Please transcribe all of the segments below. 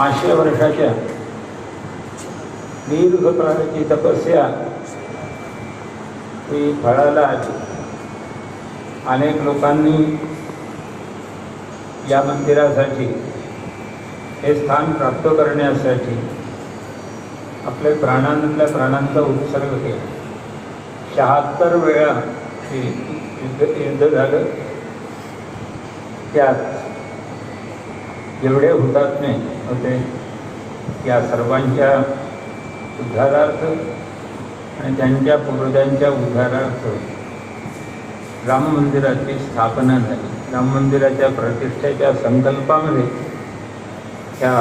पाचशे वर्षाच्या दीर्घ प्राण्याची तपस्या ही फळाला आली. अनेक लोकांनी या मंदिरासाठी हे स्थान प्राप्त करण्यासाठी आपले प्राणांतल्या प्राणांचा उत्सर्ग केला. शहात्तर वेळा हे युद्ध युद्ध झालं. त्यात जेवढे हुतात्मे होते या सर्वांच्या उद्धारार्थ आणि त्यांच्या पूर्वजांच्या उद्धारार्थ राम मंदिराची स्थापना झाली. राम मंदिराच्या प्रतिष्ठेच्या संकल्पामध्ये ह्या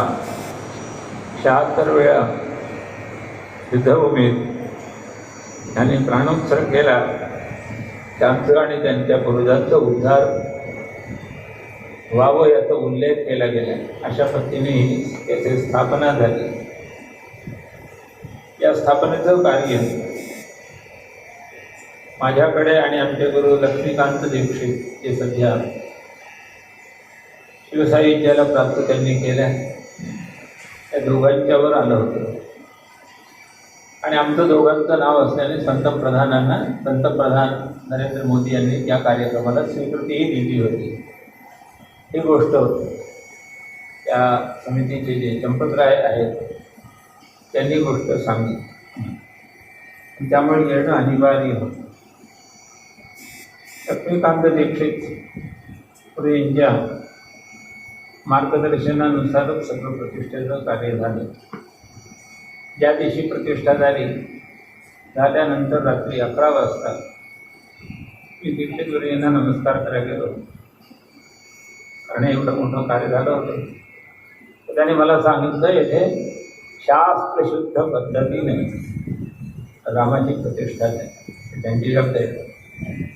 शहात्तर वेळा युद्धभूमीत त्यांनी प्राणोत्सर्ग केला. त्यांचं आणि त्यांच्या पूर्वजांचा उद्धार व्हावं याचा उल्लेख केला गेला. अशा पद्धतीने त्याची स्थापना झाली. या स्थापनेचं कार्य माझ्याकडे आणि आमचे गुरु लक्ष्मीकांत दीक्षित जे सध्या शिवसाहित्याला प्राप्त त्यांनी केल्या त्या दोघांच्यावर आलं होतं. आणि आमचं दोघांचं नाव असल्याने पंतप्रधानांना पंतप्रधान नरेंद्र मोदी यांनी त्या कार्यक्रमाला स्वीकृतीही दिली होती. ही गोष्ट त्या समितीचे जे चंपतराय आहेत त्यांनी गोष्ट सांगितली. त्यामुळे येणं अनिवार्य होतं. लक्ष्मीकांत दीक्षित पुढे यांच्या मार्गदर्शनानुसारच सगळं प्रतिष्ठेचं कार्य झालं. ज्या दिवशी प्रतिष्ठा झाली झाल्यानंतर रात्री अकरा वाजता मी दीक्षित यांना नमस्कार करायला गेलो. करणे एवढं मोठं कार्य झालं होतं. त्याने मला सांगितलं येथे शास्त्रशुद्ध पद्धतीने रामाची प्रतिष्ठा नाही त्यांची शब्द आहे